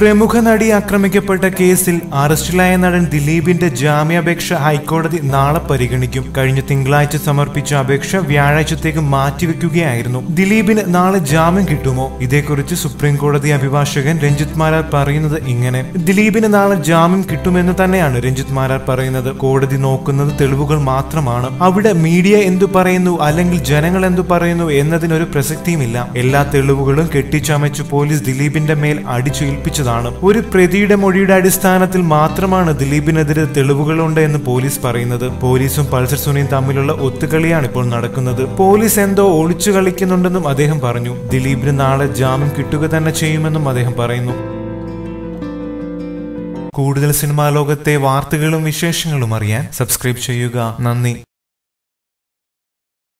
പ്രമുഖ നടി ആക്രമിക്കപ്പെട്ട കേസിൽ അറസ്റ്റിലായ നടൻ ദിലീപിന്റെ ജാമ്യാപേക്ഷ ഹൈക്കോടതി നാളെ പരിഗണിക്കും. കഴിഞ്ഞ തിങ്കളാഴ്ച സമർപ്പിച്ച അപേക്ഷ വ്യാഴാഴ്ചത്തേക്ക് മാറ്റിവെക്കുകയായിരുന്നു. ദിലീപിന് നാളെ ജാമ്യം കിട്ടുമോ? ഇതേക്കുറിച്ച് സുപ്രീം കോടതി അഭിഭാഷകൻ രഞ്ജിത് മാരാർ പറയുന്നത് ഇങ്ങനെ. ദിലീപിന് നാളെ ജാമ്യം കിട്ടുമെന്ന് തന്നെയാണ് രഞ്ജിത് മാരാർ പറയുന്നത്. കോടതി നോക്കുന്നത് തെളിവുകൾ മാത്രമാണ്. അവിടെ മീഡിയ എന്തു പറയുന്നു അല്ലെങ്കിൽ ജനങ്ങൾ എന്തു പറയുന്നു എന്നതിനൊരു പ്രസക്തിയുമില്ല. എല്ലാ തെളിവുകളും കെട്ടിച്ചമച്ച് പോലീസ് ദിലീപിന്റെ മേൽ അടിച്ചേൽപ്പിച്ചതാണ് ഒരു പ്രതിയുടെ മൊഴിയുടെ അടിസ്ഥാനത്തിൽ മാത്രമാണ് ദിലീപിനെതിരെ തെളിവുകളുണ്ട് എന്ന് പോലീസ് പറയുന്നത്. പോലീസും പൾസർ സുനിയും തമ്മിലുള്ള ഒത്തുകളിയാണ് ഇപ്പോൾ നടക്കുന്നത്. പോലീസ് എന്തോ ഒളിച്ചു കളിക്കുന്നുണ്ടെന്നും അദ്ദേഹം പറഞ്ഞു. ദിലീപിന് നാളെ ജാമ്യം കിട്ടുക തന്നെ ചെയ്യുമെന്നും അദ്ദേഹം പറയുന്നു. കൂടുതൽ സിനിമാ ലോകത്തെ വാർത്തകളും വിശേഷങ്ങളും അറിയാൻ സബ്സ്ക്രൈബ് ചെയ്യുക. നന്ദി.